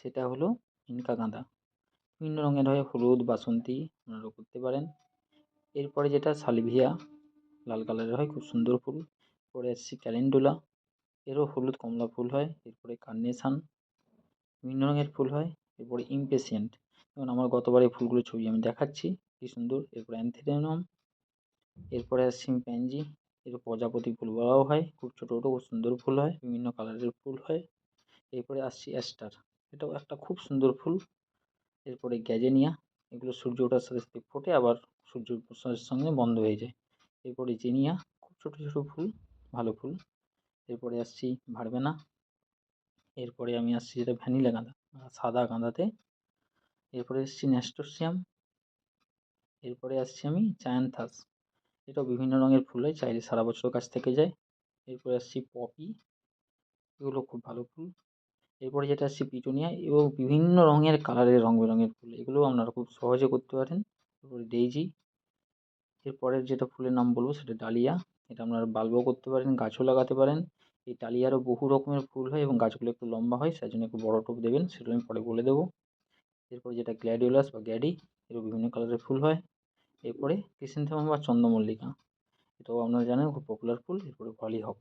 সেটা হলো ইনকা গাঁদা। বিভিন্ন রঙের হয় হলুদ, বাসন্তী, আপনারা করতে পারেন। এরপরে যেটা সালভিয়া, লাল কালারের হয়, খুব সুন্দর ফুল। পরে আসছি ক্যালেন্ডুলা, এরও হলুদ কমলা ফুল হয়, এরপরে কার্নেশান, বিভিন্ন রঙের ফুল হয়, এরপরে ইমপেশিয়েন্ট যেমন আমার গতবার এই ফুলগুলোর ছবি আমি দেখাচ্ছি, কি সুন্দর, এরপরে অ্যানথেরিয়াম এরপরে আসছি প্যানজি এর প্রজাপতি ফুল বলাও হয়, খুব ছোটো ছোটো, খুব সুন্দর ফুল হয়, বিভিন্ন কালারের ফুল হয়। এরপরে আসছি অ্যাস্টার এটাও একটা খুব সুন্দর ফুল। এরপরে গ্যাজেনিয়া, এগুলো সূর্য ওঠার সাথে সাথে ফোটে, আবার সূর্য সঙ্গে বন্ধ হয়ে যায়। এরপরে জিনিয়া, খুব ছোটো ছোটো ফুল, ভালো ফুল। এরপরে আসছি ভারবেনা, এরপরে আমি আসছি যেটা ভ্যানিলা গাঁদা সাদা গাঁদাতে। এরপরে এসছি ন্যাস্টোসিয়াম এরপরে আসছি আমি জায়ান্থাস এটাও বিভিন্ন রঙের ফুল হয়, চাইলে সারা বছর গাছ থেকে যায়। এরপরে আসছি পপি, এগুলো খুব ভালো ফুল। এরপরে যেটা আসছে পিটুনিয়া এবং বিভিন্ন রঙের কালারের রঙ বেরঙের ফুল, এগুলোও আপনারা খুব সহজে করতে পারেন। এরপরে ডেইজি এরপরের যেটা ফুলের নাম বলব সেটা ডালিয়া, এটা আপনারা বাল্বও করতে পারেন, গাছও লাগাতে পারেন। এই ডালিয়ারও বহু রকমের ফুল হয় এবং গাছগুলো একটু লম্বা হয়, সেই জন্য একটু বড়ো টব দেবেন সেটা আমি পরে বলে দেবো। এরপরে যেটা গ্ল্যাডিওলাস বা গ্যাডি, এরও বিভিন্ন কালারের ফুল হয়। এরপরে ক্রিসেন্থেমাম বা চন্দ্রমল্লিকা, এটাও আপনারা জানেন খুব পপুলার ফুল, এরপরে হলিহক